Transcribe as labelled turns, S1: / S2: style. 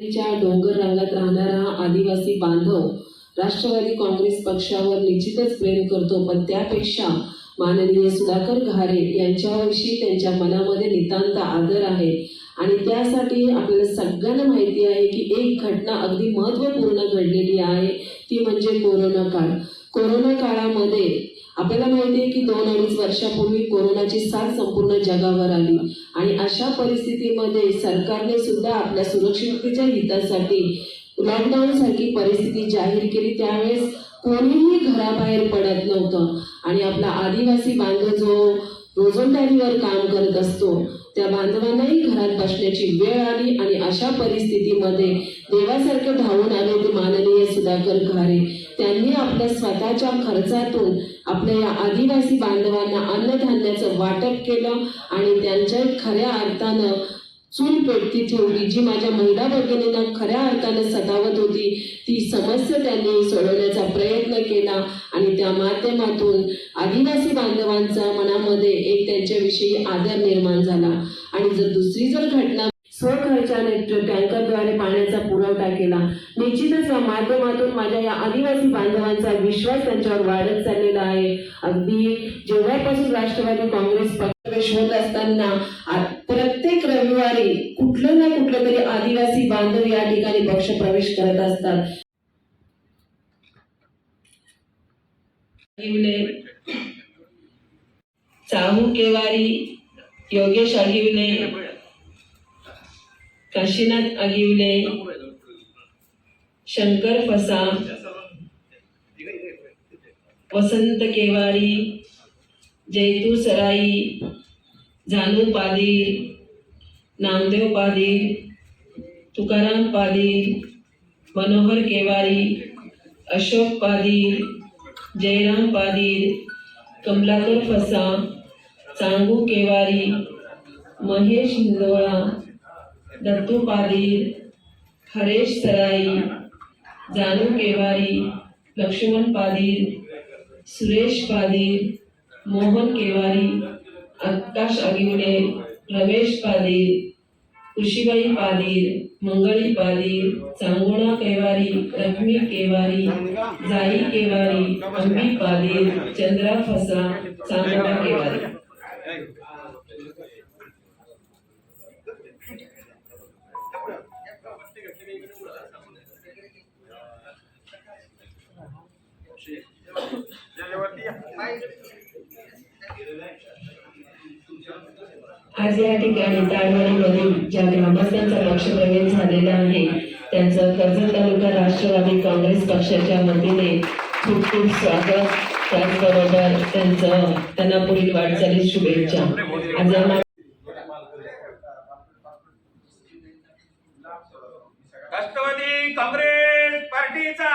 S1: च्या डोंगर रंगात राहणारा आदिवासी बांधव राष्ट्रवादी काँग्रेस पक्षावर निश्चितच प्रेम करतो पण त्यापेक्षा माननीय सुधाकर घारे यांच्याविषयी त्यांच्या मनामध्ये नितांत आदर आहे. आणि त्यासाठी आपल्याला सगळ्यांना माहिती आहे की एक घटना अगदी महत्त्वपूर्ण घडलेली आहे. ती म्हणजे कोरोना काळ. कोरोना काळामध्ये आपल्याला माहिती आहे की दोन अडीच वर्षापूर्वी कोरोनाची साथ संपूर्ण जगावर आली. आणि अशा परिस्थितीमध्ये सरकारने सुद्धा आपल्या सुरक्षिततेच्या हितासाठी लॉकडाऊन सारखी परिस्थिती जाहीर केली त्यावेळेस कोणीही घराबाहेर पडत नव्हतं. आणि आपला आदिवासी बांधव जो रोजंदारीवर काम करत असतो. त्या बांधवांनाही घरात बसण्याची वेळ आली आणि अशा परिस्थितीमध्ये देवासारखे धावून आले ते माननीय सुधाकर घारे. त्यांनी आपल्या स्वतःच्या खर्चातून आपल्या या आदिवासी बांधवांना अन्नधान्याचं वाटप केलं आणि त्यांच्या खऱ्या अर्थानं चूल पेटती ठेवली. जी माझ्या महिला भगिनींना खऱ्या अर्थानं सतावत होती ती समस्या त्यांनी सोडवण्याचा प्रयत्न केला. त्या माध्यमातून आदिवासी बांधवांचा मनामध्ये एक त्यांच्याविषयी आदर निर्माण झाला. आणि जर दुसरी जर घटना स्वखर्चाने टँकरद्वारे पाण्याचा पुरवठा केला निश्चितच या माध्यमातून माझ्या या आदिवासी बांधवांचा विश्वास त्यांच्यावर वाढत चाललेला आहे. अगदी जेव्हापासून राष्ट्रवादी काँग्रेस पक्ष होत असताना प्रत्येक रविवारी कुठलं ना कुठलं तरी आदिवासी बांधव या ठिकाणी पक्ष प्रवेश करत असतात. अगिवले चाहू केवारी योगेश अगिवले काशीनाथ अगिवले शंकर फसा वसंत केवारी जयतू सराई जानू पादील नामदेव पादील तुकाराम पादील मनोहर केवारी अशोक पादील जयराम पादीर कमलाकर फसा चांगू केवारी महेश हिंदोळा दत्तू पादीर हरेश सराई जानू केवारी लक्ष्मण पादीर सुरेश पादीर मोहन केवारी आकाश अगिवडे रमेश पादीर कुशीबाई पादील मंगळी पादील चांगुणा केवारी रश्मी केवारी जाई केवारी अंबी पादील चंद्रा फसा चांगुणा केवारी. आज या ठिकाणी ताडवणीमधील ज्या ग्रामस्थांचा पक्षप्रवेश झालेला आहे त्यांचं कर्जत तालुका राष्ट्रवादी काँग्रेस पक्षाच्या वतीने खूप खूप स्वागत. त्याचबरोबर त्यांचं त्यांना पुढील वाटचालीस शुभेच्छा. आज या
S2: राष्ट्रवादी काँग्रेस पार्टीचा.